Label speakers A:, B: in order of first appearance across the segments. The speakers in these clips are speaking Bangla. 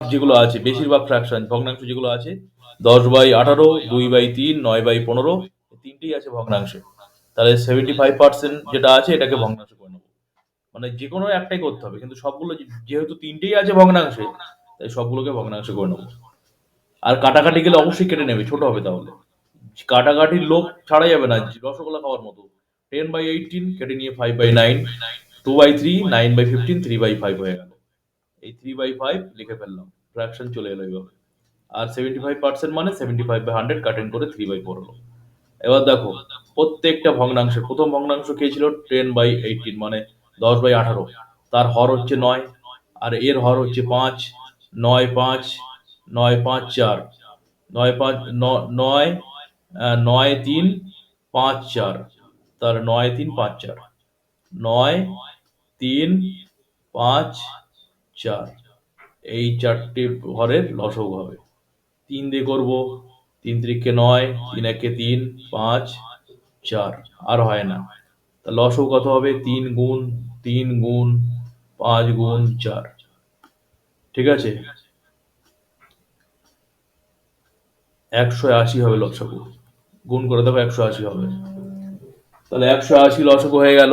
A: যেগুলো আছে, বেশিরভাগ ফ্র্যাকশন ভগ্নাংশ যেগুলো আছে, দশ বাই আঠারো, দুই বাই তিন, নয় বাই পনেরো তিনটেই আছে ভগ্নাংশে। তাহলে সেভেন্টি ফাইভ পার্সেন্ট যেটা আছে, এটাকে ভগ্নাংশ করে নেব। মানে যে কোনো একটাই করতে হবে, কিন্তু সবগুলো যেহেতু তিনটেই আছে ভগ্নাংশে, তাই সবগুলোকে ভগ্নাংশ করে নেব। আর কাটাকাটি গেলে অবশ্যই কেটে নেবে, ছোট হবে তাহলে। কাটাকাটির লোক ছাড়া যাবে না, রসগোল্লা খাওয়ার মতো। টেন বাই এইটিন কেটে নিয়ে five by nine two by three nine by fifteen three by five হয়ে গেল। এই থ্রি বাই ফাইভ লিখে ফেললাম। ফ্র্যাকশন চলে এলো এইভাবে আর সেভেন্টি ফাইভ পার্সেন্ট মানে সেভেন্টি ফাইভ বাই হান্ড্রেড কাটেন করে থ্রি বাই ফোর হলো। এবার দেখো, প্রত্যেকটা ভগ্নাংশে, প্রথম ভগ্নাংশ কে ছিল? টেন বাই এইটিন মানে দশ বাই আঠারো। তার হর হচ্ছে নয়, আর এর হর হচ্ছে পাঁচ, নয় পাঁচ নয় পাঁচ চার। নয় পাঁচ নয় নয় তিন, পাঁচ চার। তার নয় তিন, পাঁচ চার। নয় তিন, পাঁচ চার। এই চারটে ঘরের লসক হবে। তিন দিয়ে করব, তিন তিরিখে নয়, তিন একে তিন, পাঁচ, চার। আর হয় না। তা লসক কত হবে? তিন গুণ তিন গুণ, পাঁচ গুণ, চার। ঠিক আছে? একশো আশি হবে লসক গুণ করে দেখো একশো আশি হবে। তাহলে একশো আশি লসক হয়ে গেল।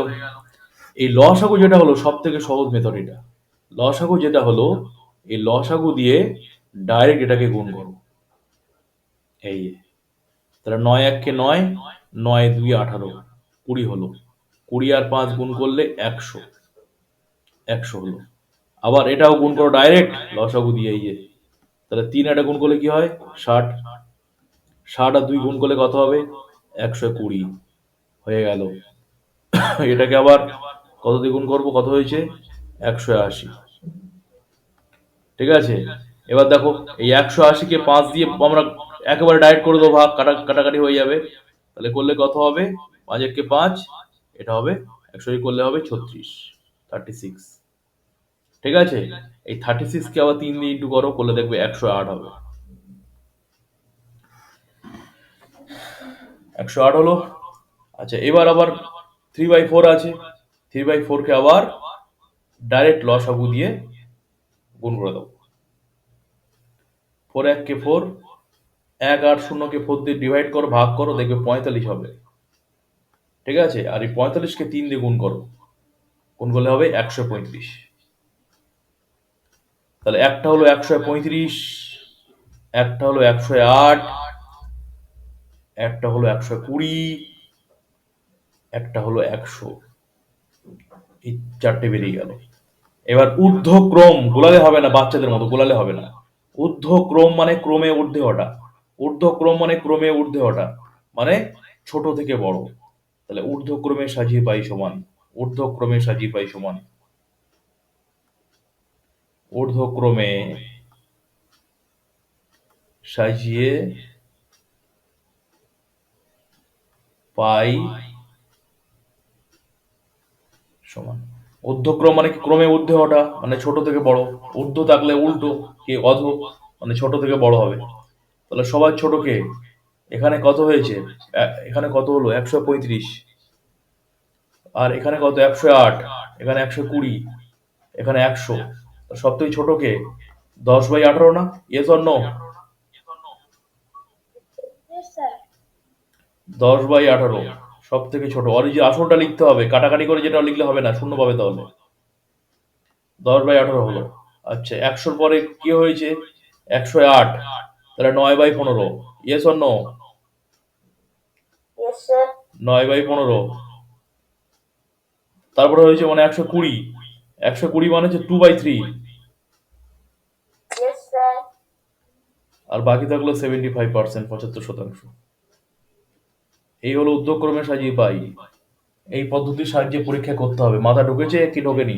A: এই লসাগু যেটা হলো সব থেকে সহজ মেথড এটা। লসাগু যেটা হলো, এই লসাগু দিয়ে ডাইরেক্ট এটাকে গুণ করো। এই তাহলে নয় এককে নয় নয় দুই আঠারো, কুড়ি হলো। কুড়ি আর পাঁচ গুণ করলে একশো একশো হলো। আবার এটাও গুণ করো ডাইরেক্ট লসাগু দিয়ে, এই যে। তাহলে তিন এটা গুণ করলে কি হয়? ষাট। ষাট আর দুই গুণ করলে কত হবে? একশো কুড়ি। হয়ে গেল। এটাকে আবার কত দিয়ে গুণ করব? কত হয়েছে? একশো আশি। ঠিক আছে? এবার দেখো, এই একশো আশিকে পাঁচ দিয়ে আমরা একেবারে ডাইরেক্ট করে দেবো, ভাগ, কাটা কাটাকাটি হয়ে যাবে। তাহলে করলে কত হবে? পাঁচ এককে পাঁচ, এটা হবে একশো করলে হবে ছত্রিশ থার্টি সিক্স ঠিক আছে? এই থার্টি সিক্সকে আবার তিন দিয়ে ইন্টু করো, করলে দেখবে একশো আট হবে। একশো আট হলো। আচ্ছা এবার আবার থ্রি বাই ফোর আছে। থ্রি বাই ফোরকে আবার ডাইরেক্ট লসাগু দিয়ে গুণ করে দেবো। ফোর এককে ফোর এক আট শূন্যকে ফোর দিয়ে ডিভাইড করো, ভাগ করো, দেখবে পঁয়তাল্লিশ হবে। ঠিক আছে? আর এই পঁয়তাল্লিশকে তিন দিয়ে গুণ করো। গুণ করলে হবে একশো পঁয়ত্রিশ। তাহলে একটা হলো একশো পঁয়ত্রিশ, একটা হলো একশো আট, একটা হলো একশো কুড়ি, একটা হলো একশো। এই চারটে বেরিয়ে গেল। এবার ঊর্ধ্বক্রম গোলালে হবে না বাচ্চাদের মতো, গোলালে হবে না। ঊর্ধ্বক্রম মানে ক্রমে ঊর্ধ্বে হটা ঊর্ধ্বক্রম মানে ক্রমে ঊর্ধ্বে হটা মানে ছোট থেকে বড়। তাহলে ঊর্ধ্বক্রমে সাজিয়ে পাই সমান। ঊর্ধ্বক্রমে সাজিয়ে পাই সমান। ঊর্ধ্বক্রমে সাজিয়ে পাই সমান। ঊর্ধ্বক্রম মানে কি? ক্রমে ঊর্ধ্বে ওঠা মানে ছোট থেকে বড়। ঊর্ধ্ব থাকলে উল্টো কে অধ মানে ছোট থেকে বড় হবে। তাহলে সবার ছোট কে? এখানে কত হয়েছে? এখানে কত হলো? একশো পঁয়ত্রিশ। আর এখানে কত? একশো আট। এখানে একশো কুড়ি। এখানে একশো। সব থেকে ছোট কে? দশ বাই আঠারো না? Yes or no. দশ বাই আঠারো। সব থেকে ছোট। আর যে আসলটা লিখতে হবে কাটাকাটি করে যেটা লিখলে হবে না শূন্য পাবে তাহলে। দশ বাই আঠারো হলো। আচ্ছা একশোর পরে কি হয়েছে? একশো আট। তাহলে নয় বাই পনেরো। ইয়েস অর নো নয় বাই পনেরো। তারপরে হয়েছে মানে একশো কুড়ি। একশো কুড়ি মানে হচ্ছে টু বাই থ্রি আর বাকি থাকল সেভেন্টি ফাইভ পার্সেন্ট পঁচাত্তর শতাংশ। এই হলো উদ্যোগক্রমে সাজিয়ে পাই। এই পদ্ধতির সাহায্যে পরীক্ষা করতে হবে। মাথা ঢুকেছে কি ঢোকেনি?